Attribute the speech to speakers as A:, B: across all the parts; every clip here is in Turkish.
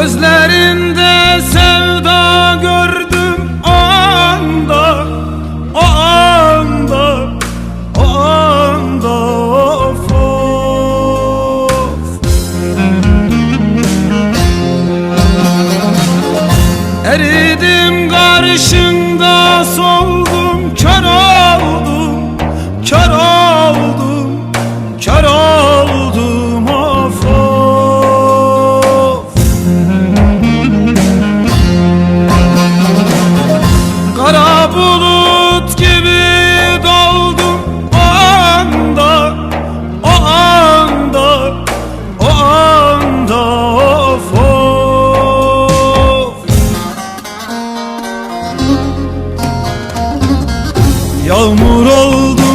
A: Gözlerinde sevda gördüm o anda O anda O anda of, of. Eridim karşında soldum kör oldum bulut gibi doldum o anda o anda o anda of of. Yağmur oldu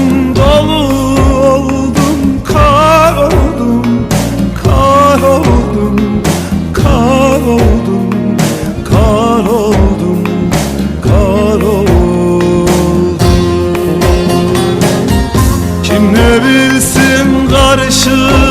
A: ne bilsin karşı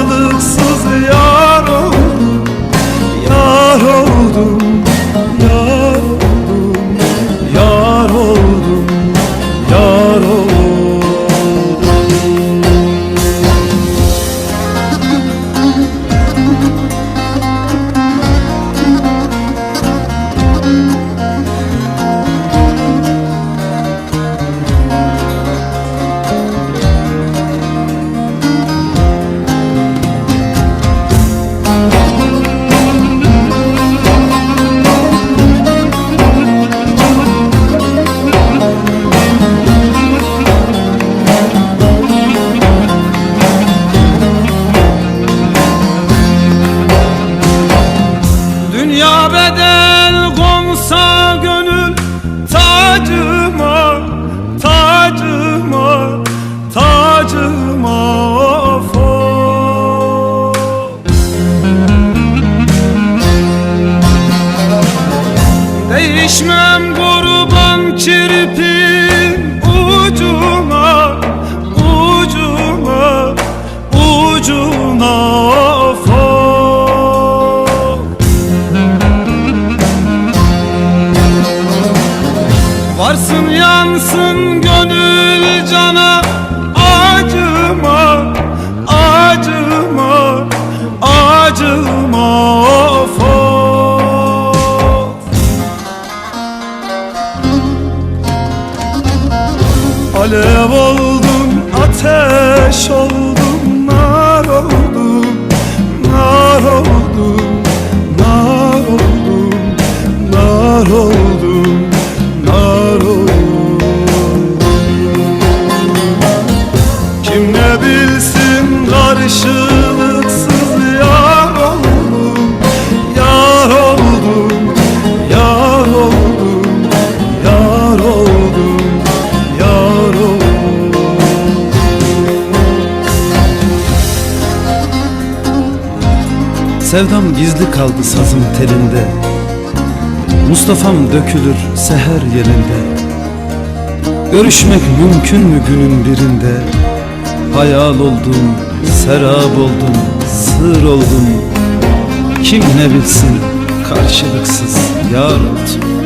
A: Varsın yansın gönül cana. Acıma acıma acıma of of. Alev oldum ateş oldum nar oldum nar oldum nar oldum nar oldum
B: Sevdam gizli kaldı sazım telinde. Mustafa'm dökülür seher yerinde. Görüşmek mümkün mü günün birinde? Hayal oldum, serap oldum, sır oldum. Kim ne bilsin karşılıksız yar oldum